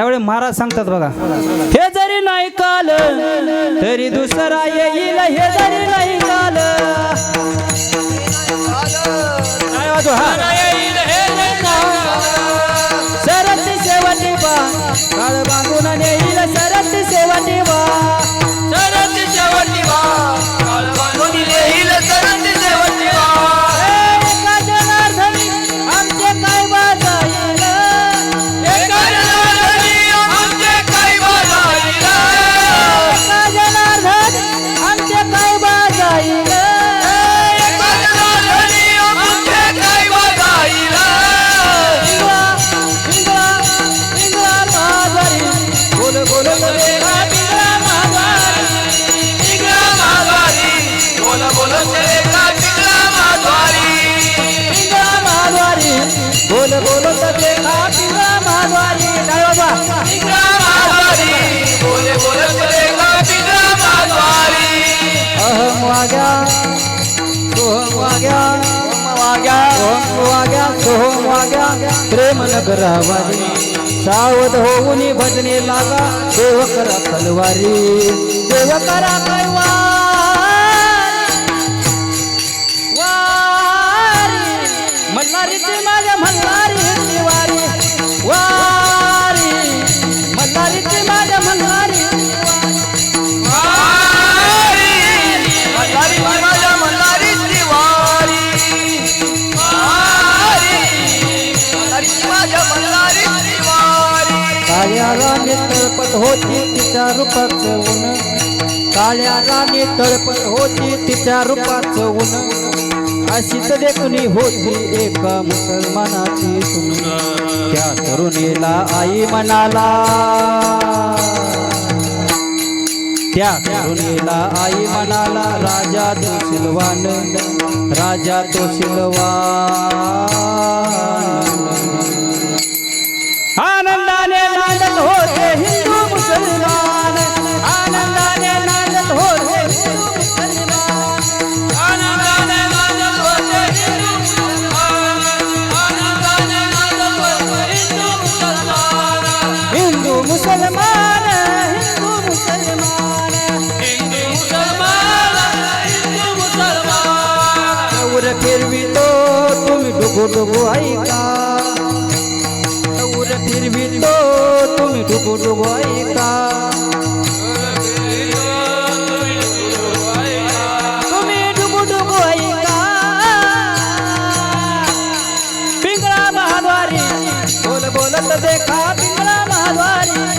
त्यावेळी महाराज सांगतात बघा हे जरी नाही काल तरी दुसरा येईल हे जरी नाही काल काय हा. प्रेम नगरावारी सावध होऊन भजने लागा देव करा तलवारी. देव करा काळ्या राणी तळपत होती तिच्या रूपाचं ऊन. काळ्या राणी तळपत होती तिच्या रूपाचं ऊन. अशीच देखणी होती एका मुसलमानाची सुन. त्या तरुणीला आई म्हणाला त्या तरुणीला आई म्हणाला राजा तो शिलवान राजा तो शिलवान ঢুকো ঢুকো আইকা ওরে ফিরবি তো তুমি ঢুকো ঢুকো আইকা देखा पिंगला महाद्वारी